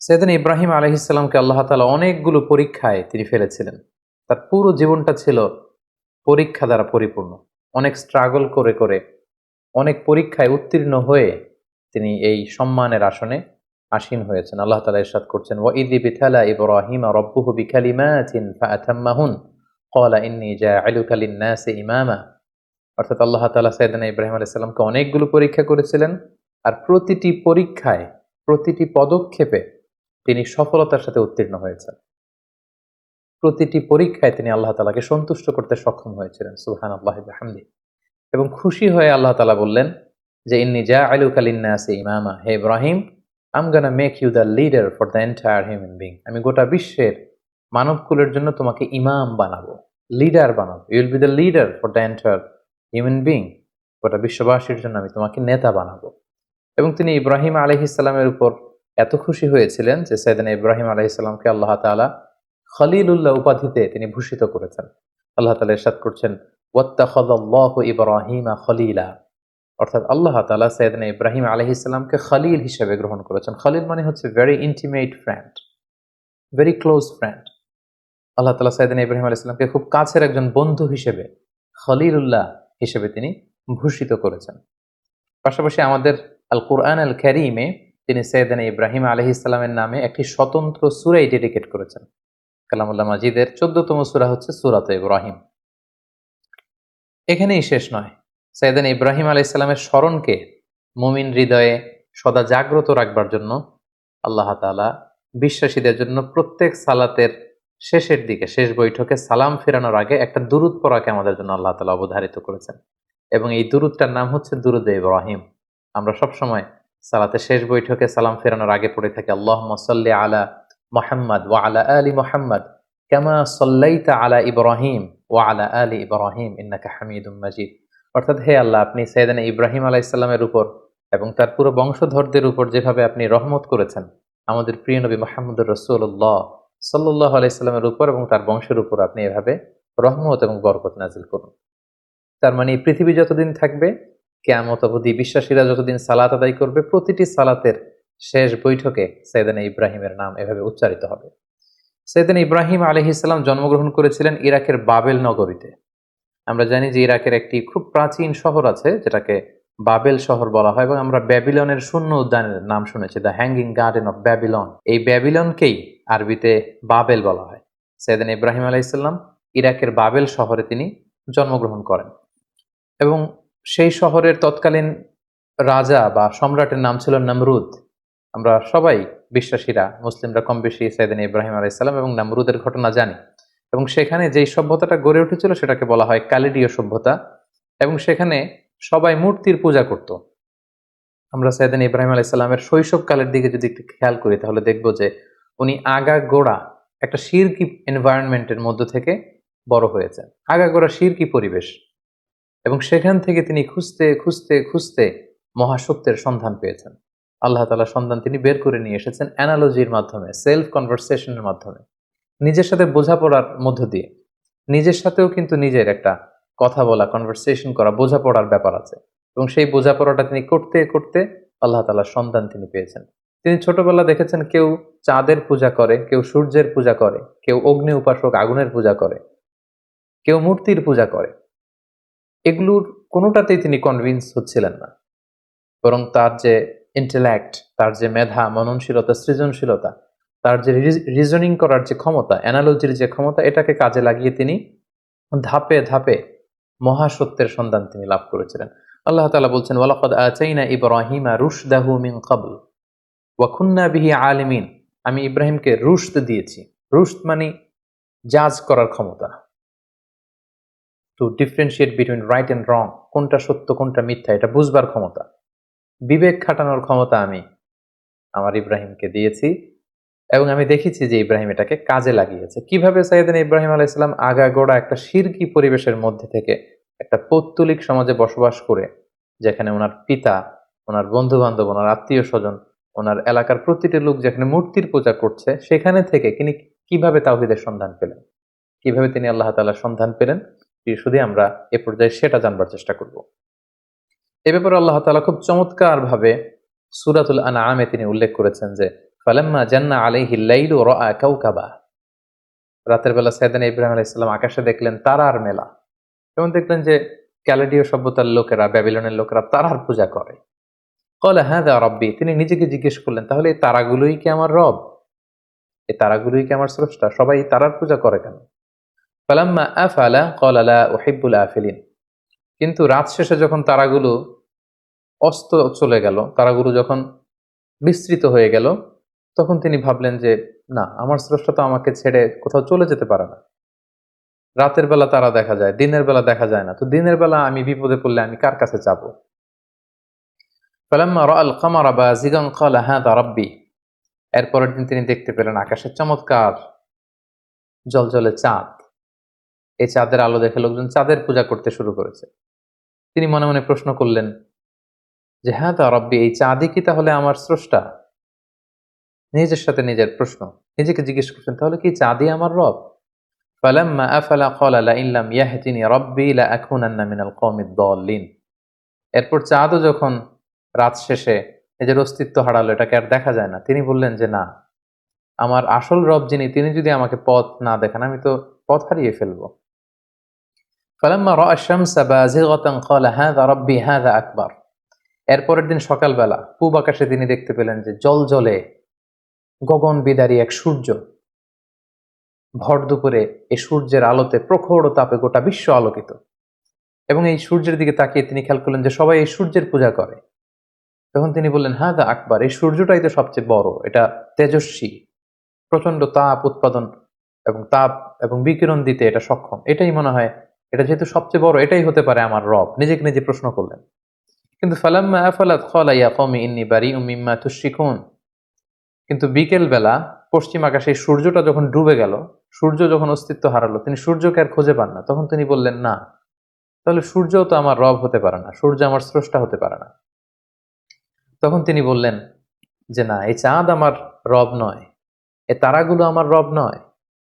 সেদিন ইব্রাহিম আলহিসাল্লামকে আল্লাহ তালা অনেকগুলো পরীক্ষায় তিনি ফেলেছিলেন। তার পুরো জীবনটা ছিল পরীক্ষা দ্বারা পরিপূর্ণ। অনেক স্ট্রাগল করে করে, অনেক পরীক্ষায় উত্তীর্ণ হয়ে তিনি এই সম্মানের আসনে আসীন হয়েছেন। আল্লাহ তালা ইরশাদ করছেন ও ইদি বিথালা ইব্রাহিম রব্বুহু বিকালিমাতিন ফাআতাম্মাহুন, ক্বালা ইন্নী জাআলুকা লিন-নাসি ইমামা। অর্থাৎ আল্লাহ তাআলা সাইয়েদনা ইব্রাহিম আলাইহিস সালামকে অনেকগুলো পরীক্ষা করেছিলেন। আর প্রতিটি পরীক্ষায়, প্রতিটি পদক্ষেপে তিনি সফলতার সাথে উত্তীর্ণ হয়েছেন। প্রতিটি পরীক্ষায় তিনি আল্লাহ তালাকে সন্তুষ্ট করতে সক্ষম হয়েছিলেন সুহান আল্লাহ হামদি এবং খুশি হয়ে আল্লাহ তালা বললেন যে, ইন্নি যা আলু কালিন্নাসে ইমামা, হে ইব্রাহিম আম গানা make you the leader for the entire human being আমি গোটা বিশ্বের মানবকুলের জন্য তোমাকে ইমাম বানাবো লিডার বানাবো। You'll be the leader for the entire human being গোটা বিশ্ববাসীর জন্য আমি তোমাকে নেতা বানাবো। এবং তিনি ইব্রাহিম আলহিসাল্লামের উপর এত খুশি হয়েছিলেন যে সৈদান ইব্রাহিম আলহিসাল্লামকে আল্লাহ তালা খলিলুল্লাহ উপাধিতে তিনি ভূষিত করেছেন। আল্লাহ তালা ইরশাদ করছেন ইব্রাহিমা খলিলা। অর্থাৎ আল্লাহ তালা ইব্রাহিম খলিল হিসেবে গ্রহণ করেছেন। খলিল মানে হচ্ছে very intimate friend very close friend Allah তালা সৈয়দনা ইব্রাহিম আলাইসাল্লামকে খুব কাছের একজন বন্ধু হিসেবে, খলিলুল্লাহ হিসেবে তিনি ভূষিত করেছেন। পাশাপাশি আমাদের আল কুরআন আল ক্যারিমে তিনি সৈয়দানা ইব্রাহিম আলহি ইসলামের নামে একটি স্বতন্ত্র সুরাই ডেডিকেট করেছেন। কালামুল্লাহ মাজিদের চোদ্দতম সুরা হচ্ছে সুরাত ইব্রাহিম। এখানেই শেষ নয়। সৈয়দান ইব্রাহিম আলাহ ইসলামের স্মরণকে মুমিন হৃদয়ে সদা জাগ্রত রাখবার জন্য আল্লাহ তালা বিশ্বাসীদের জন্য প্রত্যেক সালাতের শেষের দিকে, শেষ বৈঠকে সালাম ফেরানোর আগে একটা দুরুদ পড়াকে আমাদের জন্য আল্লাহ তালা অবধারিত করেছেন। এবং এই দুরুদটার নাম হচ্ছে দুরুদ ইব্রাহিম। আমরা সবসময় সালাতে শেষ বৈঠকে সালাম ফেরানোর আগে পড়ে থাকে আল্লাহ মসল্লি আলা মোহাম্মদ ওয়া আলা আলী মোহাম্মদ কেমা সল্লাইতা আলা ইব্রাহিম ওয়া আলা আলী ইব্রাহিম ইন্নাকা হামিদুম মাজিদ। অর্থাৎ হে আল্লাহ, আপনি সৈয়দানা ইব্রাহিম আলাহ ইসলামের উপর এবং তার পুরো বংশধরদের উপর যেভাবে আপনি রহমত করেছেন, আমাদের প্রিয় নবী মোহাম্মদুর রসুল্লাহ সাল্লাহ আলাইস্লামের উপর এবং তার বংশের উপর আপনি এভাবে রহমত এবং বরকত নাজিল করুন। তার মানে পৃথিবী যতদিন থাকবে কেয়ামত অবধি বিশ্বাসীরা যতদিন সালাত আদায় করবে, প্রতিটি সালাতের শেষ বৈঠকে সৈয়দানা ইব্রাহিমের নাম এভাবে উচ্চারিত হবে। সৈয়দানা ইব্রাহিম আলহ ইসলাম জন্মগ্রহণ করেছিলেন ইরাকের বাবেল নগরীতে। আমরা জানি যে ইরাকের একটি খুব প্রাচীন শহর আছে, যেটাকে বাবেল শহর বলা হয়, এবং আমরা ব্যাবিলনের শূন্য উদ্যানের নাম শুনেছি, the hanging garden of Babylon. এই ব্যাবিলনকেই আরবিতে বাবেল বলা হয়। সৈয়দান ইব্রাহিম আলাইসাল্লাম ইরাকের বাবেল শহরে তিনি জন্মগ্রহণ করেন। এবং সেই শহরের তৎকালীন রাজা বা সম্রাটের নাম ছিল নমরুদ। আমরা সবাই বিশ্বাসীরা, মুসলিমরা কম বেশি সৈয়দিন ইব্রাহিম আলাইসাল্লাম এবং নামরুদের ঘটনা জানি। এবং সেখানে যেই সভ্যতাটা গড়ে উঠেছিল সেটাকে বলা হয় ক্যালিডীয় সভ্যতা এবং সেখানে সবাই মূর্তির পূজা করত। আমরা সৈয়দিন ইব্রাহিম আলাইসাল্লামের শৈশবকালের দিকে যদি একটু খেয়াল করি তাহলে দেখব যে উনি আগা গোড়া একটা শিরকি এনভায়রনমেন্টের মধ্য থেকে বড় হয়েছেন। আগা গোড়া শিরকি পরিবেশ। এবং সেখান থেকে তিনি খুঁজতে খুঁজতে খুঁজতে মহাসত্যের সন্ধান পেয়েছেন। আল্লাহ তালা সন্ধান তিনি বের করে নিয়ে এসেছেন অ্যানালজির মাধ্যমে, সেলফ কনভারসেশনের মাধ্যমে। নিজের সাথে বোঝাপড়ার মধ্য দিয়ে। নিজের সাথেও কিন্তু নিজের একটা কথা বলা কনভারসেশন করা, বোঝাপড়ার ব্যাপার আছে। এবং সেই বোঝাপড়াটা তিনি করতে করতে আল্লাহ তালার সন্ধান তিনি পেয়েছেন। তিনি ছোটবেলা দেখেছেন কেউ চাঁদের পূজা করে, কেউ সূর্যের পূজা করে, কেউ অগ্নি উপাসক আগুনের পূজা করে, কেউ মূর্তির পূজা করে। এগুলোর কোনোটাতেই তিনি কনভিন্স হচ্ছিলেন না। বরং তার যে ইন্টেলেক্ট তার যে মেধা, মননশীলতা, সৃজনশীলতা, তার যে রিজনিং করার যে ক্ষমতা অ্যানালজির যে ক্ষমতা, এটাকে কাজে লাগিয়ে তিনি ধাপে ধাপে মহাসত্যের সন্ধান তিনি লাভ করেছিলেন। আল্লাহ তালা বলছেন, ওয়ালাকদ আচাইনা ইব্রাহিমা রুশদাহু মিন কাবল ওয়াকুন্না বিহি আলিমিন। আমি ইব্রাহিমকে রুশদ দিয়েছি। রুশদ মানে জাজ করার ক্ষমতা। To differentiate between right and wrong কোনটা সত্য, কোনটা মিথ্যা, এটা বুঝবার ক্ষমতা। বিবেক খাটানোর ক্ষমতা আমি আমার ইব্রাহিমকে দিয়েছি এবং আমি দেখেছি যে ইব্রাহিম এটাকে কাজে লাগিয়েছে। কীভাবে সাইদিন ইব্রাহিম আলাইসাল্লাম আগাগোড়া একটা শিরকি পরিবেশের মধ্যে থেকে একটা পৌত্তলিক সমাজে বসবাস করে, যেখানে ওনার পিতা, ওনার বন্ধু বান্ধব ওনার আত্মীয় স্বজন ওনার এলাকার প্রতিটি লোক যেখানে মূর্তির পূজা করছে, সেখানে থেকে তিনি কীভাবে তাওহিদের সন্ধান পেলেন? কীভাবে তিনি আল্লাহ তালার সন্ধান পেলেন? শুধু আমরা এ পর্যায়ে সেটা জানবার চেষ্টা করব। এ ব্যাপারে আল্লাহ তালা খুব চমৎকার ভাবে সুরাতুল আনা আমে তিনি উল্লেখ করেছেন যে, ফালাম্মা জান্না আলাইহি লাইলু রাআ কাওকাবা। রাতের বেলা সাইদান ইব্রাহিম আলাইহিস সালাম আকাশে দেখলেন তারার মেলা। এবং দেখলেন যে ক্যালেডীয় সভ্যতার লোকেরা, ব্যাবিলনের লোকেরা তারার পূজা করে। কলে হ্যাঁ দা রব্বি, তিনি নিজেকে জিজ্ঞেস করলেন, তাহলে এই তারাগুলোই কি আমার রব? এই তারাগুলোই কি আমার স্রষ্টা? সবাই তারার পূজা করে কেন? ফালাম্মা আফালা কলালা ওহিবুল আফিলিন। কিন্তু রাত শেষে যখন তারাগুলো অস্ত চলে গেল, তারাগুলো যখন বিস্তৃত হয়ে গেল, তখন তিনি ভাবলেন যে, না, আমার স্রষ্টা তো আমাকে ছেড়ে কোথাও চলে যেতে পারে না। রাতের বেলা তারা দেখা যায়, দিনের বেলা দেখা যায় না। তো দিনের বেলা আমি বিপদে পড়লে আমি কার কাছে যাব? ফালাম্মা রাআল কামারা বাজিগান ক্বালা হাদা রাব্বি। এরপরের দিন তিনি দেখতে পেলেন আকাশের চমৎকার জলজলে চাঁদ। এই চাঁদের আলো দেখে লোকজন চাঁদের পূজা করতে শুরু করেছে। তিনি মনে মনে প্রশ্ন করলেন, যে হ্যাঁ তা রব্বি, এই চাঁদই কি তাহলে আমার স্রষ্টা? নিজের সাথে নিজের প্রশ্ন। নিজেকে জিজ্ঞেস করছেন, তাহলে কি চাঁদই আমার রব? এরপর চাঁদও যখন রাত শেষে নিজের অস্তিত্ব হারালো, এটাকে আর দেখা যায় না। তিনি বললেন যে, না, আমার আসল রব যিনি, তিনি যদি আমাকে পথ না দেখান, আমি তো পথ হারিয়ে ফেলব। ফালাম্মা রাআ আশ-শামসা বাযিগাতান ক্বালা হাযা রাব্বি হাযা আকবার এরপরের দিন সকালবেলা পূব আকাশে তিনি দেখতে পেলেন যে জল জলে গগন বিদারী এক সূর্য। ভর দুপুরে এই সূর্যের আলোতে প্রখর তাপে গোটা বিশ্ব আলোকিত। এবং এই সূর্যের দিকে তাকিয়ে তিনি খেয়াল করলেন যে সবাই এই সূর্যের পূজা করে। তখন তিনি বললেন হ্যাঁ দা আকবার, এই সূর্যটাই তো সবচেয়ে বড়। এটা তেজস্বী প্রচণ্ড তাপ উৎপাদন এবং তাপ এবং বিকিরণ দিতে এটা সক্ষম। এটাই মনে হয় এটা যেহেতু সবচেয়ে বড়, এটাই হতে পারে আমার রব। নিজেকে নিজে প্রশ্ন করলেন। কিন্তু কিন্তু বিকেল বেলা পশ্চিম আকাশে সূর্যটা যখন ডুবে গেল, সূর্য যখন অস্তিত্ব হারালো, তিনি সূর্যকে আর খুঁজে পান না। তখন তিনি বললেন, না, তাহলে সূর্যও তো আমার রব হতে পারে না, সূর্য আমার স্রষ্টা হতে পারে না। তখন তিনি বললেন, যে না, এই চাঁদ আমার রব নয়, এ তারাগুলো আমার রব নয়,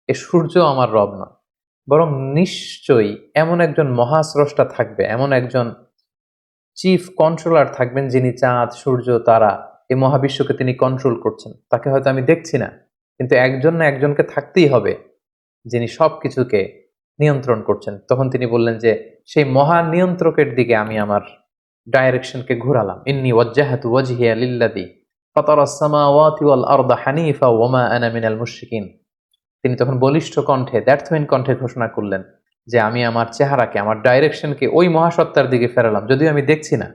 এ সূর্য আমার রব নয়। বরং নিশ্চয়ই এমন একজন মহাস্রষ্টা থাকবে, এমন একজন চিফ কন্ট্রোলার থাকবেন যিনি চাঁদ, সূর্য, তারা এই মহাবিশ্বকে তিনি কন্ট্রোল করছেন। তাকে হয়তো আমি দেখছি না, কিন্তু একজন না একজনকে থাকতেই হবে যিনি সব কিছুকে নিয়ন্ত্রণ করছেন। তখন তিনি বললেন যে, সেই মহা নিয়ন্ত্রকের দিকে আমি আমার ডাইরেকশনকে ঘোরালাম। ইন্নি ওয়াজ্জাহাতু ওয়াজহিয়া লিল্লাযী ফাতারাস সামাওয়াতি ওয়াল আরদা হানিফা ওয়া মা আনা মিনাল মুশরিকিন। তিনি তখন বলিষ্ঠ কণ্ঠে, দ্ব্যর্থহীন কণ্ঠে ঘোষণা করলেন যে, আমি আমার চেহারাকে, আমার ডাইরেকশনকে ওই মহাসত্তার দিকে ফেরালাম। যদিও আমি দেখছি না,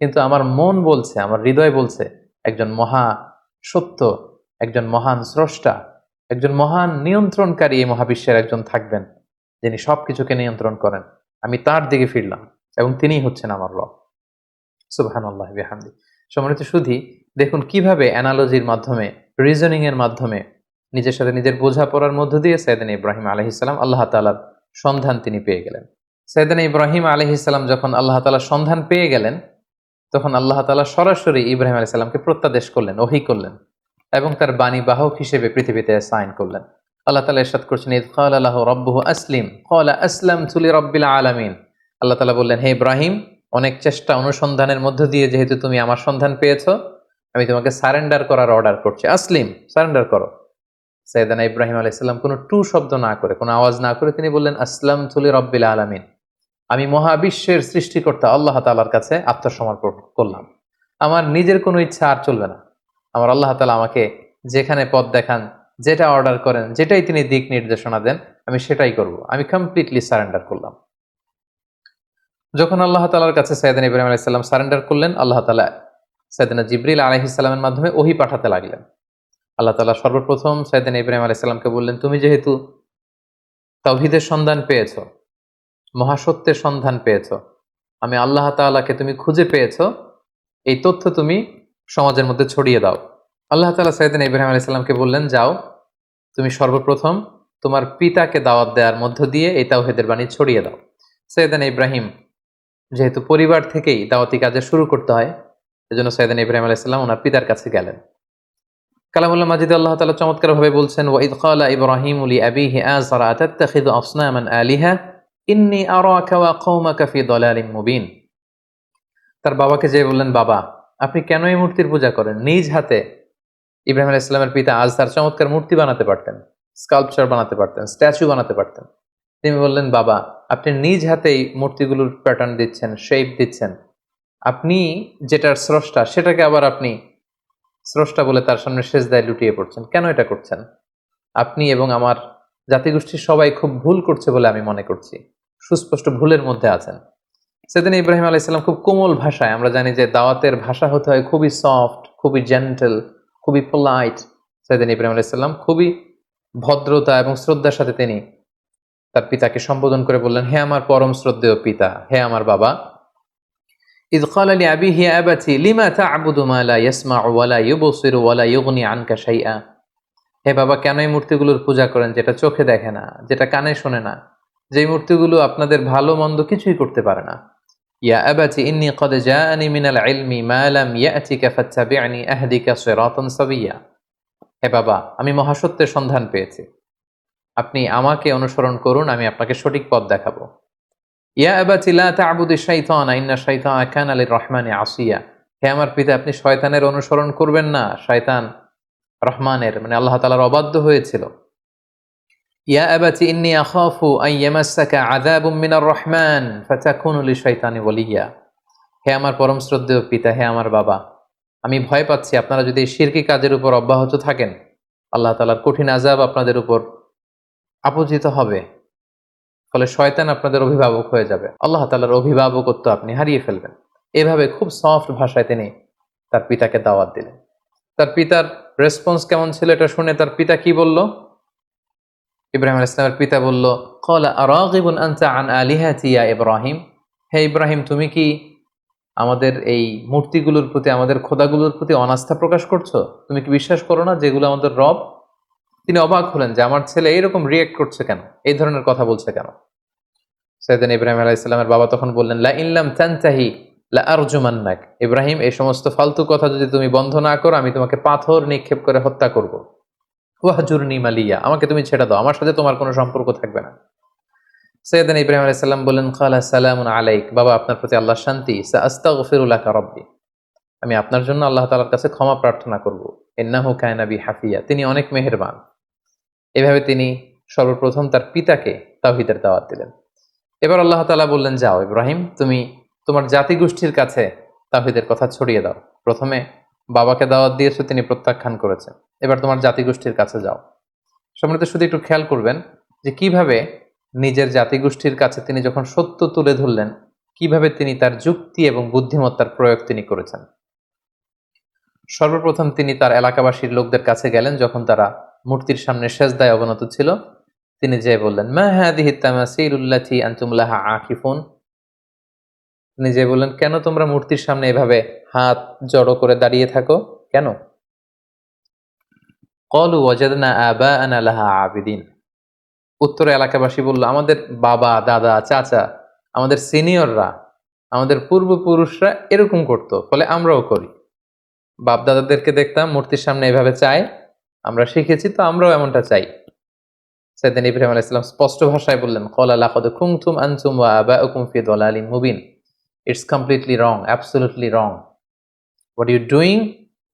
কিন্তু আমার মন বলছে, আমার হৃদয় বলছে, একজন মহা সত্য, একজন মহান স্রষ্টা, একজন মহান নিয়ন্ত্রণকারী এই মহাবিশ্বের একজন থাকবেন, যিনি সবকিছুকে নিয়ন্ত্রণ করেন। আমি তার দিকে ফিরলাম এবং তিনিই হচ্ছেন আমার রব। সুবহান আল্লাহ বিহামদি। সম্মানিত সুধি, দেখুন কীভাবে অ্যানালজির মাধ্যমে রিজনিংয়ের মাধ্যমে নিজের সাথে নিজের বোঝাপড়ার মধ্য দিয়ে সাইদান ইব্রাহিম আলহিসাল্লাম আল্লাহ তালার সন্ধান তিনি পেয়ে গেলেন। সাইদান ইব্রাহিম আলহিসাল্লাম যখন আল্লাহ তালার সন্ধান পেয়ে গেলেন, তখন আল্লাহ তালা সরাসরি ইব্রাহিম আলাইসাল্লামকে প্রত্যাদেশ করলেন, ওহি করলেন এবং তার বাণী বাহক হিসেবে পৃথিবীতে সাইন করলেন। আল্লাহ তালা ইরশাদ করছেন, ইদ খাল আল্লাহ রব্বুহু আসলিম কলা আসলাম তুলি রব্বিল আলামিন। আল্লাহ তালা বললেন, হে ইব্রাহিম, অনেক চেষ্টা অনুসন্ধানের মধ্য দিয়ে যেহেতু তুমি আমার সন্ধান পেয়েছ, আমি তোমাকে সারেন্ডার করার অর্ডার করছি। আসলিম, সারেন্ডার করো। সৈয়দানা ইব্রাহিম আলাইসাল্লাম কোনো টু শব্দ না করে, কোনো আওয়াজ না করে তিনি বললেন আসলাম তুলি রব্বিল আলামিন। আমি মহাবিশ্বের সৃষ্টিকর্তা আল্লাহ তালার কাছে আত্মসমর্পণ করলাম। আমার নিজের কোনো ইচ্ছা আর চলবে না। আমার আল্লাহ তালা আমাকে যেখানে পথ দেখান, যেটা অর্ডার করেন, যেটাই তিনি দিক নির্দেশনা দেন, আমি সেটাই করব। আমি কমপ্লিটলি সারেন্ডার করলাম। যখন আল্লাহ তালার কাছে সৈয়দিন ইব্রাহিম আলাইসাল্লাম সারেন্ডার করলেন, আল্লাহ তালা সৈয়দিনা জিবরিল আলহিসাল্লামের মাধ্যমে ওহি পাঠাতে লাগলেন। আল্লাহ তালা সর্বপ্রথম সৈয়দিন ইব্রাহিম আলাইসাল্লামকে বললেন, তুমি যেহেতু তৌহিদের সন্ধান পেয়েছ, মহাসত্যের সন্ধান পেয়েছ, আমি আল্লাহ তাআলাকে তুমি খুঁজে পেয়েছ, এই তথ্য তুমি সমাজের মধ্যে ছড়িয়ে দাও। আল্লাহ তালা সৈয়দিন ইব্রাহিম আলাইসাল্লামকে বললেন, যাও, তুমি সর্বপ্রথম তোমার পিতাকে দাওয়াত দেওয়ার মধ্য দিয়ে এই তাওহেদের বাণী ছড়িয়ে দাও। সৈয়দান ইব্রাহিম, যেহেতু পরিবার থেকেই দাওয়াতি কাজে শুরু করতে হয়, এজন্য সৈয়দান ইব্রাহিম আলাইসাল্লাম ওনার পিতার কাছে গেলেন। কালামুল্লাহ মাজিদ আল্লাহ তাআলা চমৎকারভাবে বলছেন ওয়াইদ ক্বালা ইব্রাহিম লি আবিহি আযরা, আতাত্তাখিযু আসনামান আলিহা? ইন্নি আরাকা ওয়া কওমাকা ফি দালালিম মুবিন। তার বাবাকে যে বললেন, বাবা, আপনি কেন এই মূর্তির পূজা করেন? নিজ হাতে। ইব্রাহিম আলাহ ইসলামের পিতা আজহার চমৎকার মূর্তি বানাতে পারতেন, স্কাল্পচার বানাতে পারতেন, স্ট্যাচু বানাতে পারতেন। তিনি বললেন, বাবা, আপনি নিজ হাতেই মূর্তিগুলোর প্যাটার্ন দিচ্ছেন শেপ দিচ্ছেন। আপনি যেটার স্রষ্টা, সেটাকে আবার আপনি স্রষ্টা বলে তার সামনে শেষদায় লুটিয়ে পড়ছেন। কেন এটা করছেন? আপনি এবং আমার জাতিগোষ্ঠীর সবাই খুব ভুল করছে বলে আমি মনে করছি। সুস্পষ্ট ভুলের মধ্যে আছেন। সেদিন ইব্রাহিম আলাইসাল্লাম খুব কোমল ভাষায়, আমরা জানি যে দাওয়াতের ভাষা হতে হয় খুবই সফট খুবই জেন্টেল খুবই পোলাইট সেদিন ইব্রাহিম আলাইসাল্লাম খুবই ভদ্রতা এবং শ্রদ্ধার সাথে তিনি তার পিতাকে সম্বোধন করে বললেন, হে আমার পরম শ্রদ্ধেয় পিতা, হে আমার বাবা إذ قال لأبيه يا أبتي لما تعبد ما لا يسمع ولا يبصر ولا يغني عنك شيئا হে বাবা কেন এই মূর্তিগুলোর পূজা করেন যেটা চোখে দেখে না যেটা কানে শোনে না যে মূর্তিগুলো আপনাদের ভালো মন্দ কিছুই করতে পারে না ইয়া আবাতি ইন্নী قد جاءني من العلم ما لم يأتك فاتبعني أهدك صراطا سويا হে বাবা আমি মহাসত্যের সন্ধান পেয়েছি আপনি আমাকে অনুসরণ করুন আমি আপনাকে সঠিক পথ দেখাবো ইয়া আসিয়া। হে আমার পিতা, আপনি শয়তানের অনুসরণ করবেন না, শয়তান রহমানের মানে আল্লাহ তাআলার অবাধ্য হয়েছিল। ইয়া মিনার রহমান হে আমার পরম শ্রদ্ধেয় পিতা, হে আমার বাবা, আমি ভয় পাচ্ছি আপনারা যদি শিরকি কাজের উপর অব্যাহত থাকেন, আল্লাহ তাআলার কঠিন আযাব আপনাদের উপর আপতিত হবে। ফলে শয়তান আপনাদের অভিভাবক হয়ে যাবে। আল্লাহ তালার অভিভাবকত্ব আপনি হারিয়ে ফেলবেন। এভাবে খুব সফট ভাষায় তিনি তার পিতাকে দাওয়াত দিলেন। তার পিতার রেসপন্স কেমন ছিল এটা শুনে তার পিতা কি বলল? ইব্রাহিম ইসলামের পিতা বলল কলা আন ইব্রাহিম? হে ইব্রাহিম, তুমি কি আমাদের এই মূর্তিগুলোর প্রতি, আমাদের খোদাগুলোর প্রতি অনাস্থা প্রকাশ করছ? তুমি কি বিশ্বাস করো না যেগুলো আমাদের রব তিনি অবাক হলেন যে আমার ছেলে এইরকম রিয়েক্ট করছে কেন? এই ধরনের কথা বলছে কেন? সৈয়দিন ইব্রাহিম আলাহ ইসলামের বাবা তখন বললেন, লা ইল্লাম তানতাহি, লা আরজুমান্নাক। ইব্রাহিম, এই সমস্ত ফালতু কথা যদি তুমি বন্ধ না করো, আমি তোমাকে পাথর নিক্ষেপ করে হত্যা করব। ওয়াহজুর নিমালিয়া আমাকে তুমি ছেড়ে দাও, আমার সাথে তোমার কোনো সম্পর্ক থাকবে না। সৈয়দিন ইব্রাহিম আলাহ সাল্লাম বললেন খালা সালাম আলাইক, বাবা, আপনার প্রতি আল্লাহ শান্তি। আস্তাগফিরুল্লাহ রব্বি। আমি আপনার জন্য আল্লাহ তালার কাছে ক্ষমা প্রার্থনা করব। ইন্নাহু কায়নাবি হাফিয়া তিনি অনেক মেহেরবান। এভাবে তিনি সর্বপ্রথম তার পিতাকে তাওহিদের দাওয়াত দিলেন। এবার আল্লাহ তালা বললেন, যাও ইব্রাহিম, তুমি তোমার জাতিগোষ্ঠীর কাছে তাহিদের কথা ছড়িয়ে দাও। প্রথমে বাবাকে দাওয়াত দিয়েছ, তিনি প্রত্যাখ্যান করেছেন। এবার তোমার জাতিগোষ্ঠীর কাছে যাও। সম্রাট শুধু একটু খেয়াল করবেন যে কীভাবে নিজের জাতিগোষ্ঠীর কাছে তিনি যখন সত্য তুলে ধরলেন, কীভাবে তিনি তার যুক্তি এবং বুদ্ধিমত্তার প্রয়োগ তিনি করেছেন। সর্বপ্রথম তিনি তার এলাকাবাসীর লোকদের কাছে গেলেন, যখন তারা মূর্তির সামনে সেজদায় অবনত ছিল। তিনি যে বললেন, মা হাদিহি তামাসিরুল্লাতি আনতুম লাহা আকিফুন? তিনি যে বললেন, কেন তোমরা মূর্তির সামনে এভাবে হাত জড়ো করে দাঁড়িয়ে থাকো? কেন? কলু ওয়াজাদনা আবা আনা লাহা আবিদিন। উত্তরে এলাকাবাসী বলল, আমাদের বাবা, দাদা, চাচা, আমাদের সিনিয়ররা, আমাদের পূর্বপুরুষরা এরকম করতো, ফলে আমরাও করি। বাপ দাদাদেরকে দেখতাম মূর্তির সামনে এভাবে চাই আমরা শিখেছি, তো আমরাও এমনটা চাই। সাইদিন ইব্রাহিম আলাইহিস সালাম স্পষ্ট ভাষায় বললেন কলা আবাউকুম ফি দালালিন Mubin. It's completely wrong absolutely wrong what you doing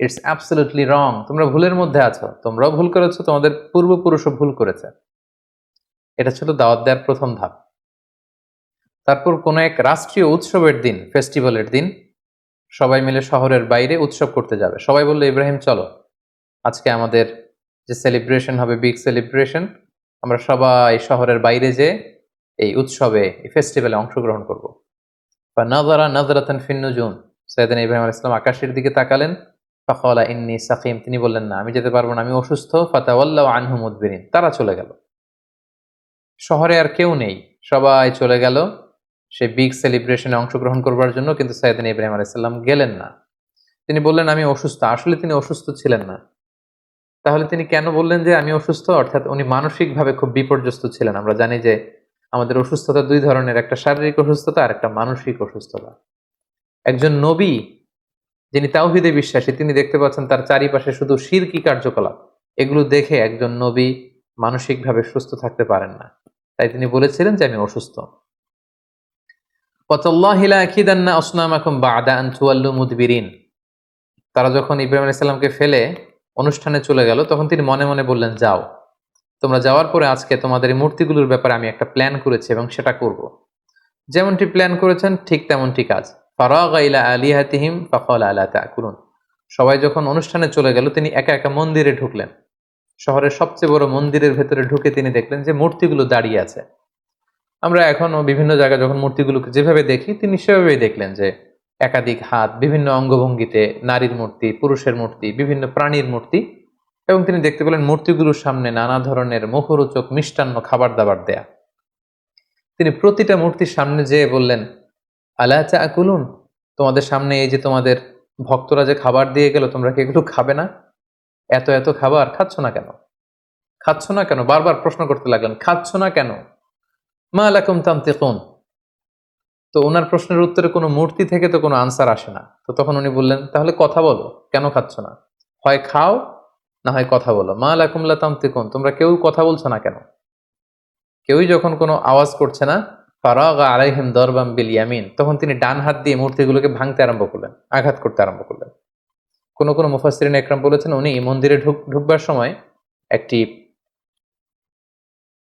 it's absolutely wrong তোমরা ভুলের মধ্যে আছো, তোমরাও ভুল করেছ, তোমাদের পূর্বপুরুষও ভুল করেছে। এটা ছিল দাওয়াত দেওয়ার প্রথম ধাপ। তারপর কোনো এক রাষ্ট্রীয় উৎসবের দিন ফেস্টিভ্যালের দিন, সবাই মিলে শহরের বাইরে উৎসব করতে যাবে। সবাই বলল, ইব্রাহিম, চলো। আজকে আমাদের যে সেলিব্রেশন হবে বিগ সেলিব্রেশন আমরা সবাই শহরের বাইরে যে এই উৎসবে, এই ফেস্টিভ্যালে অংশগ্রহণ করব। বা নাজারা নাজরাতান ফিন্নুজুন সৈয়দিন ইব্রাহিম আল ইসলাম আকাশের দিকে তাকালেন। ফখলা ইন্নি সাকিম। তিনি বললেন, না, আমি যেতে পারব না, আমি অসুস্থ। ফাতাওয়াল্লাহ আনহু তারা চলে গেল। শহরে আর কেউ নেই। সবাই চলে গেল সে বিগ সেলিব্রেশনে অংশগ্রহণ করবার জন্য, কিন্তু সাইদিন ইব্রাহিম আলাইসাল্লাম গেলেন না। তিনি বললেন, আমি অসুস্থ। আসলে তিনি অসুস্থ ছিলেন না। তাহলে তিনি কেন বললেন যে আমি অসুস্থ? অর্থাৎ উনি মানসিকভাবে খুব বিপর্যস্ত ছিলেন। আমরা জানি যে আমাদের অসুস্থতা দুই ধরনের, একটা শারীরিক অসুস্থতা আর একটা মানসিক অসুস্থতা। একজন নবী, যিনি তাওহিদে বিশ্বাসী, তিনি দেখতে পাচ্ছেন তার চারিপাশে শুধু শিরকি কার্যকলাপ। এগুলো দেখে একজন নবী মানসিকভাবে সুস্থ থাকতে পারেন না। তাই তিনি বলেছিলেন যে আমি অসুস্থ। তারা যখন ইব্রাহিম আলাইসাল্লামকে ফেলে অনুষ্ঠানে চলে গেল, তখন তিনি মনে মনে বললেন, যাও। তোমরা যাওয়ার পরে আজকে তোমাদের এই মূর্তিগুলোর ব্যাপারে আমি একটা প্ল্যান করেছি এবং সেটা করব। যেমনটি প্ল্যান করেছেন, ঠিক তেমনটি কাজ। ফারাগা আলিহাতিহিম ফাকাল আলা তাকুলুন। সবাই যখন অনুষ্ঠানে চলে গেল, তিনি একা একা মন্দিরে ঢুকলেন। শহরের সবচেয়ে বড় মন্দিরের ভেতরে ঢুকে তিনি দেখলেন যে মূর্তিগুলো দাঁড়িয়ে আছে। আমরা এখনও বিভিন্ন জায়গায় যখন মূর্তিগুলোকে যেভাবে দেখি, তিনি সেভাবেই দেখলেন যে একাধিক হাত, বিভিন্ন অঙ্গভঙ্গিতে নারীর মূর্তি, পুরুষের মূর্তি, বিভিন্ন প্রাণীর মূর্তি এবং তিনি দেখতে পেলেন মূর্তিগুলোর সামনে নানা ধরনের মুখরোচক, মিষ্টান্ন খাবার দাবার দেয়া। তিনি প্রতিটা মূর্তির সামনে যেয়ে বললেন, আলা চা কুলুন তোমাদের সামনে এই যে তোমাদের ভক্তরা যে খাবার দিয়ে গেল, তোমরা কি এগুলো খাবে না? এত এত খাবার খাচ্ছ না কেন? খাচ্ছ না কেন? বারবার প্রশ্ন করতে লাগলেন, খাচ্ছ না কেন? মা আলাকুম তামতিকুন তো ওনার প্রশ্নের উত্তরে কোনো মূর্তি থেকে তো কোনো আনসার আসে না। তো তখন উনি বললেন, তাহলে কথা বলো, কেন খাচ্ছ না? হয় খাও না হয় কথা বলো। মা আলাকুমলা তামতিকুন, তোমরা কেউ কথা বলছো না কেন? কেউই যখন কোনো আওয়াজ করছে না, ফারাগা আলাইহিম দরবাম বিল ইয়ামিন, তখন তিনি ডান হাত দিয়ে মূর্তিগুলোকে ভাঙতে আরম্ভ করলেন, আঘাত করতে আরম্ভ করলেন। কোনো কোনো মুফাসরিন একরাম বলেছেন, উনি মন্দিরে ঢুক, ঢুকবার সময় একটি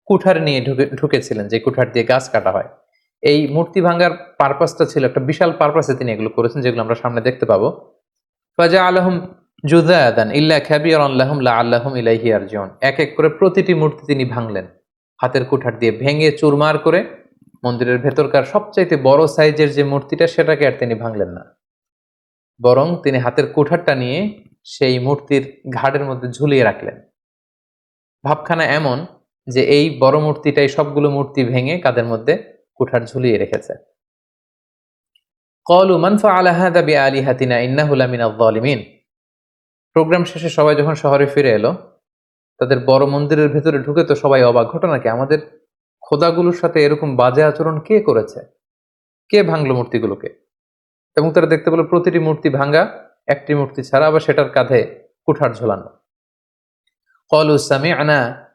কুঠার নিয়ে ঢুকে, ঢুকেছিলেন, যে কুঠার দিয়ে গাছ কাটা হয়। এই মূর্তি ভাঙার পারপাসটা ছিল একটা বিশাল পারপাসে তিনি এগুলো করেছেন, যেগুলো আমরা সামনে দেখতে পাবো। ফাজা আলহম জুদায়াদান ইল্লা খাবিয়ার আল্লাহম লা আল্লাহম ইলাইহি আরজিউন এক এক করে প্রতিটি মূর্তি তিনি ভাঙলেন। হাতের কুঠার দিয়ে ভেঙে চুরমার করে মন্দিরের ভেতরকার সবচাইতে বড় সাইজের যে মূর্তিটা, সেটাকে আর তিনি ভাঙলেন না। বরং তিনি হাতের কুঠারটা নিয়ে সেই মূর্তির ঘাড়ের মধ্যে ঝুলিয়ে রাখলেন। ভাবখানা এমন যে এই বড় মূর্তিটাই সবগুলো মূর্তি ভেঙে কাদের মধ্যে কুঠার ঝুলিয়ে রেখেছে। কলু মানফা আলাহা দাবি আলী হাতিনা ইন্নাহুল আমিন আলিমিন প্রোগ্রাম শেষে সবাই যখন শহরে ফিরে এলো, তাদের বড় মন্দিরের ভেতরে ঢুকে তো সবাই অবাক। ঘটনা কি? আমাদের খোদাগুলোর সাথে এরকম বাজে আচরণ কে করেছে? কে ভাঙলো মূর্তিগুলোকে? এবং তারা দেখতে পেল প্রতিটি মূর্তি ভাঙ্গা একটি মূর্তি ছাড়া আবার সেটার কাঁধে কুঠার ঝোলানো। কলু, সামিআনা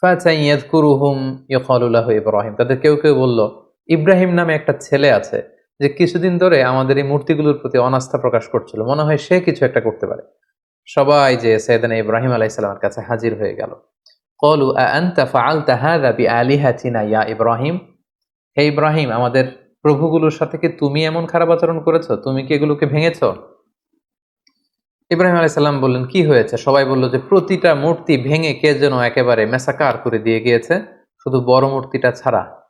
ফাতাইয়াদকুরুহুম ইয়াকালুলাহু ইব্রাহিম। তাদের কেউ কেউ বলল ইব্রাহিম নামে একটা ছেলে আছে যে কিছুদিন ধরে আমাদের এই মূর্তিগুলোর প্রতি অনাস্থা প্রকাশ করছিল। মনে হয় সে কিছু একটা করতে পারে। সবাই যে সৈয়দানা ইব্রাহিম আলাইসাল্লামের কাছে হাজির হয়ে গেল। কলু ইয়া ইব্রাহিম? হে ইব্রাহিম, আমাদের প্রভুগুলোর সাথে কি তুমি এমন খারাপ আচরণ করেছ? তুমি কি এগুলোকে ভেঙেছো? ইব্রাহিম আলাইসাল্লাম বললেন, কি হয়েছে? সবাই বলল যে, প্রতিটা মূর্তি ভেঙে কে যেন একেবারে মেসাকার করে দিয়ে গিয়েছে। শুধু বড় মূর্তিটা ছাড়া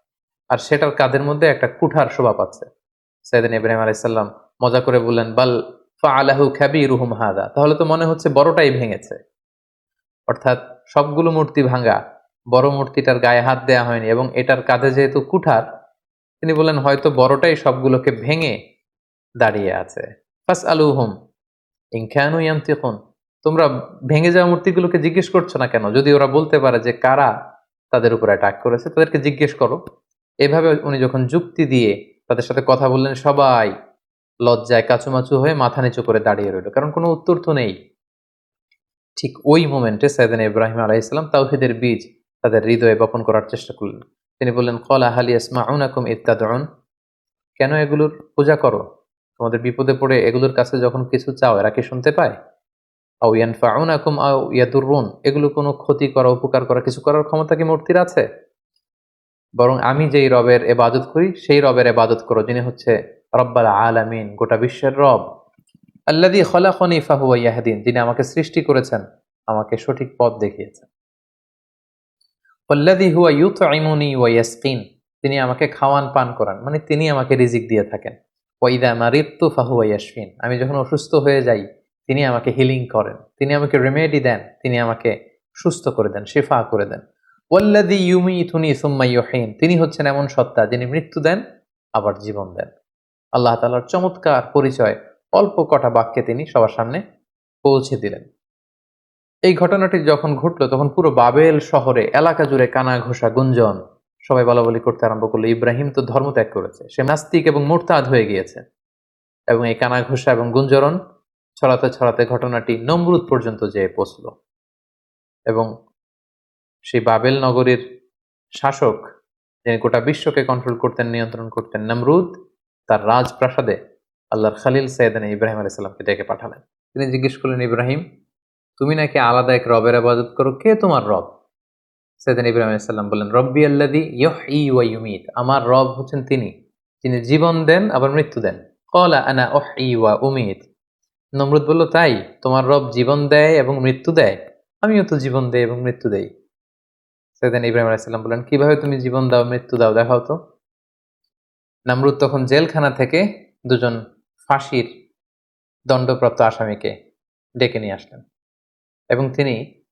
আর সেটার কাদের মধ্যে একটা কুঠার শোভা পাচ্ছে সাইদিন ইব্রাহিম আলাইসাল্লাম মজা করে বললেন, বাল ফা আলাহু খ্যাবি রুহুম হাদা তাহলে তো মনে হচ্ছে বড়টাই ভেঙেছে। অর্থাৎ সবগুলো মূর্তি ভাঙ্গা বড় মূর্তিটার গায়ে হাত দেয়া হয়নি এবং এটার কাঁধে যেহেতু কুঠার, তিনি বললেন, হয়তো বড়টাই সবগুলোকে ভেঙে দাঁড়িয়ে আছে। ফাস আলু হুম ইনখ্যানু ইয়ান্তিকুন। তোমরা ভেঙে যাওয়া মূর্তিগুলোকে জিজ্ঞেস করছ না কেন? যদি ওরা বলতে পারে যে কারা তাদের উপর অ্যাটাক করেছে, তাদেরকে জিজ্ঞেস করো। এভাবে উনি যখন যুক্তি দিয়ে তাদের সাথে কথা বললেন, সবাই লজ্জায় কাচুমাচু হয়ে মাথা নিচু করে দাঁড়িয়ে রইল। কারণ কোনো উত্তর তো নেই। ঠিক ওই মোমেন্টে সাইদান ইব্রাহিম আলাইসালাম তাওহিদের বীজ তাদের হৃদয়ে বপন করার চেষ্টা করলেন। তিনি বললেন কলা হালি আসমা উনাকুম ইত্যাদন কেন এগুলোর পূজা করো? তোমাদের বিপদে পড়ে এগুলোর কাছে যখন কিছু চাও, এরা কি শুনতে পায়? আউ ইয়ানফা ইয়ানফাউনাকুম আউ ইয়াদুররুন? এগুলো কোনো ক্ষতি করা, উপকার করা, কিছু করার ক্ষমতা কি মূর্তির আছে? বরং আমি যেই রবের এবাদত করি, সেই রবের এবাদত করো, যিনি হচ্ছে রব্বাল আলামিন, গোটা বিশ্বের রব। আল্লাদি খলাখনি ফাহুয়া ইয়াহদিন, যিনি আমাকে সৃষ্টি করেছেন, আমাকে সঠিক পথ দেখিয়েছেন। আল্লাদি হুয়া ইউথ ইমুনি ওয়াইয়াসকিন তিনি আমাকে খাওয়ান পান করান মানে তিনি আমাকে রিজিক দিয়ে থাকেন। ওয়াইদা মারিত্তু ফাহুয়া ইয়াসফিন আমি যখন অসুস্থ হয়ে যাই, তিনি আমাকে হিলিং করেন। তিনি আমাকে রেমেডি দেন, তিনি আমাকে সুস্থ করে দেন, শেফা করে দেন। ওয়াল্লাদি ইউমি ইথুনি সুম্মা ইউহিন, তিনি হচ্ছেন এমন সত্তা যিনি মৃত্যু দেন, আবার জীবন দেন। আল্লাহ তালার চমৎকার পরিচয়, অল্প কটা বাক্যে তিনি সবার সামনে পৌঁছে দিলেন। এই ঘটনাটি যখন ঘটলো, তখন পুরো বাবেল শহরে এলাকা জুড়ে কানা ঘোষা গুঞ্জন, সবাই বলাবলি করতে আরম্ভ করল, ইব্রাহিম তো ধর্ম ত্যাগ করেছে, সে নাস্তিক এবং মোরতাদ হয়ে গিয়েছে। এবং এই কানা ঘোষা এবং গুঞ্জরণ ছড়াতে ছড়াতে ঘটনাটি নমরুদ পর্যন্ত যেয়ে পৌঁছল। এবং সেই বাবেল নগরীর শাসক যিনি গোটা বিশ্বকে কন্ট্রোল করতেন, নিয়ন্ত্রণ করতেন, নমরুদ তার রাজপ্রাসাদে আল্লাহর খালিল সৈয়দান ইব্রাহিম আলাইসাল্লামকে ডেকে পাঠালেন। তিনি জিজ্ঞেস করলেন, ইব্রাহিম, তুমি নাকি আলাদা এক রবের আবাদত করো? কে তোমার রব? সেদিন ইব্রাহিম আলাইসাল্লাম বললেন, রব্বি আল্লাদি ই ওয়া ইউমিত। আমার রব হচ্ছেন তিনি, যিনি জীবন দেন, আবার মৃত্যু দেন। কলা আনা ওহ ই ওয়া উমিত। নমরুদ বলল, তাই, তোমার রব জীবন দেয় এবং মৃত্যু দেয়। আমিও তো জীবন দেয় এবং মৃত্যু দেই। সেদিন ইব্রাহিম আলাইসাল্লাম বললেন কীভাবে তুমি জীবন দাও, মৃত্যু দাও, দেখাও তো। নামরুদ তখন জেলখানা থেকে দুজন ফাঁসির দণ্ডপ্রাপ্ত আসামিকে ডেকে নিয়ে আসলেন এবং তিনি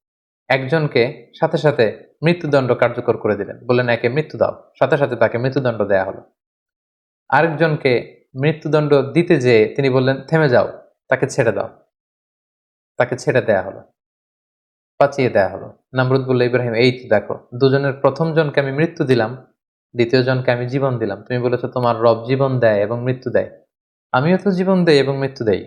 একজনকে সাথে সাথে মৃত্যুদণ্ড কার্যকর করে দিলেন। বললেন, একে মৃত্যু দাও। সাথে সাথে তাকে মৃত্যুদণ্ড দেয়া হলো। আরেকজনকে মৃত্যুদণ্ড দিতে যেয়ে তিনি বললেন, থেমে যাও, তাকে ছেড়ে দাও। তাকে ছেড়ে দেয়া হলো। বাঁচিয়ে দেয়া হলো। নামরুদ বলল, ইব্রাহিম, এই তো দেখো, দুজনের প্রথম জনকে আমি মৃত্যু দিলাম, দ্বিতীয় জনকে আমি জীবন দিলাম। তুমি বলেছ, তোমার রব জীবন দেয় এবং মৃত্যু দেয়। আমিও তো জীবন দেই এবং মৃত্যু দেই।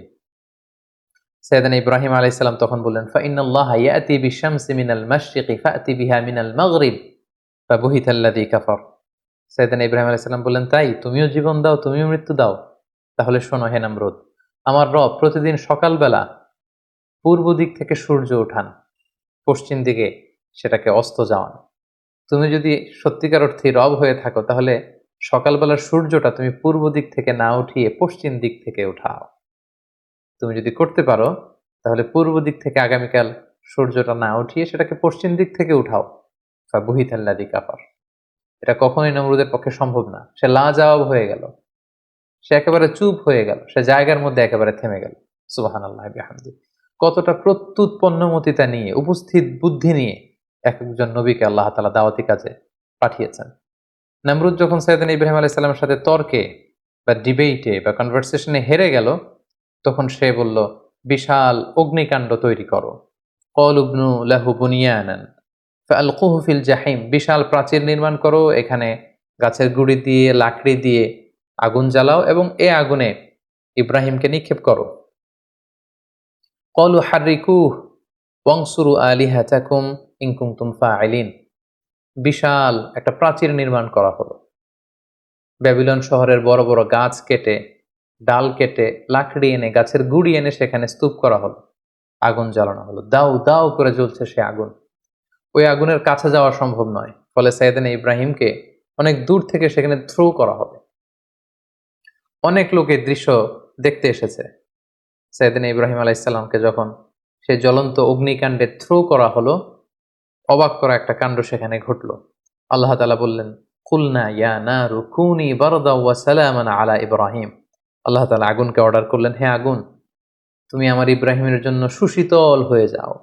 সৈয়দান ইব্রাহিম আলাইসাল্লাম তখন বললেন ফাইনাল্লাহ ইয়াতি বিশামসি মিনাল মাশরিকি ফাতি বিহা মিনাল মাগরিব ফাবুহিতাল্লাযী কাফার। সৈয়দান ইব্রাহিম আলাইসাল্লাম বললেন, তাই, তুমিও জীবন দাও, তুমিও মৃত্যু দাও। তাহলে শোনো হে নামরুদ, আমার রব প্রতিদিন সকালবেলা পূর্ব দিক থেকে সূর্য ওঠান। পশ্চিম দিকে সেটাকে অস্ত যাওয়ান তুমি যদি সত্যিকার অর্থে রব হয়ে থাকো, তাহলে সকালবেলার সূর্যটা তুমি পূর্ব দিক থেকে না উঠিয়ে পশ্চিম দিক থেকে উঠাও। তুমি যদি করতে পারো, তাহলে পূর্ব দিক থেকে আগামীকাল সূর্যটা না উঠিয়ে সেটাকে পশ্চিম দিক থেকে উঠাও। বা বহিতাল্লাদি কাপার এটা কখনোই নমরুদের পক্ষে সম্ভব না। সে লা জবাব হয়ে গেল। সে একেবারে চুপ হয়ে গেল। সে জায়গার মধ্যে একেবারে থেমে গেল। সুবাহান আল্লাহ কতটা প্রত্যুৎপন্নমতিতা নিয়ে, উপস্থিত বুদ্ধি নিয়ে এক একজন নবীকে আল্লাহ তালা দাওয়াতি কাজে পাঠিয়েছেন। নমরুদ যখন সৈয়দিন ইব্রাহিম আলাহ সাল্লামের সাথে তর্কে বা ডিবেটে বা কনভারসেশনে হেরে গেল, তখন সে বলল, বিশাল অগ্নিকাণ্ড তৈরি করো। কল উবনু লাহু বুনিয়ানান আলকুহু ফিল জাহিম। বিশাল প্রাচীর নির্মাণ করো, এখানে গাছের গুড়ি দিয়ে, লাকড়ি দিয়ে আগুন জ্বালাও এবং এ আগুনে ইব্রাহিমকে নিক্ষেপ করো। কলু হারিকুহ ওয়াংসুরু আলিহাতাকুম ইনকুমতুম ফাইলিন বিশাল একটা প্রাচীর নির্মাণ করা হলো। ব্যাবিলন শহরের বড় বড় গাছ কেটে, ডাল কেটে, লাকড়ি এনে, গাছের গুড়ি এনে সেখানে স্তূপ করা হলো। আগুন জ্বালানো হলো। দাউ দাউ করে জ্বলছে সে আগুন। ওই আগুনের কাছে যাওয়া সম্ভব নয়। ফলে সাইদিন ইব্রাহিমকে অনেক দূর থেকে সেখানে থ্রো করা হবে। অনেক লোক এই দৃশ্য দেখতে এসেছে। সাইদিন ইব্রাহিম আলাইসাল্লামকে যখন সেই জ্বলন্ত অগ্নিকাণ্ডে থ্রো করা হলো, অবাক করা একটা কাণ্ড সেখানে ঘটল। আল্লাহ তালা বললেন, কুলনা ইয়া না রুকুনি বারদা ওয়া সালামান আলা ইব্রাহিম। আল্লাহ তালা আগুনকে অর্ডার করলেন, হে আগুন, তুমি আমার ইব্রাহিমের জন্য সুশীতল হয়ে যাও।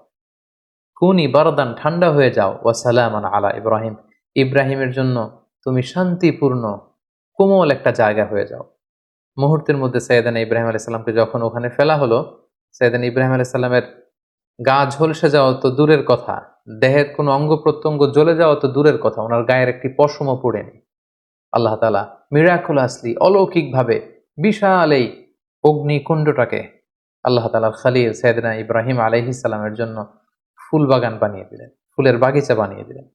কুনি বারদান ঠান্ডা হয়ে যাও, ওয়া সালামান আলা ইব্রাহিম। ইব্রাহিমের জন্য তুমি শান্তিপূর্ণ, কোমল একটা জায়গা হয়ে যাও। মুহূর্তের মধ্যে সৈয়দান ইব্রাহিম আলাইসাল্লামকে যখন ওখানে ফেলা হলো সৈয়দান ইব্রাহিম আলাইসাল্লামের গা ঝলসে যাওয়া তো দূরের কথা, দেহের কোনো অঙ্গ প্রত্যঙ্গ জ্বলে যাওয়া তো দূরের কথা, ওনার গায়ের একটি পশমও পড়েনি আল্লাহ তালা মিরাকুল আসলি অলৌকিকভাবে বিশাল এই অগ্নিকুণ্ডটাকে আল্লাহ তালার খালিল সৈয়দনা ইব্রাহিম আলহিসাল্লামের জন্য ফুল বাগান বানিয়ে দিলেন, ফুলের বাগিচা বানিয়ে দিলেন।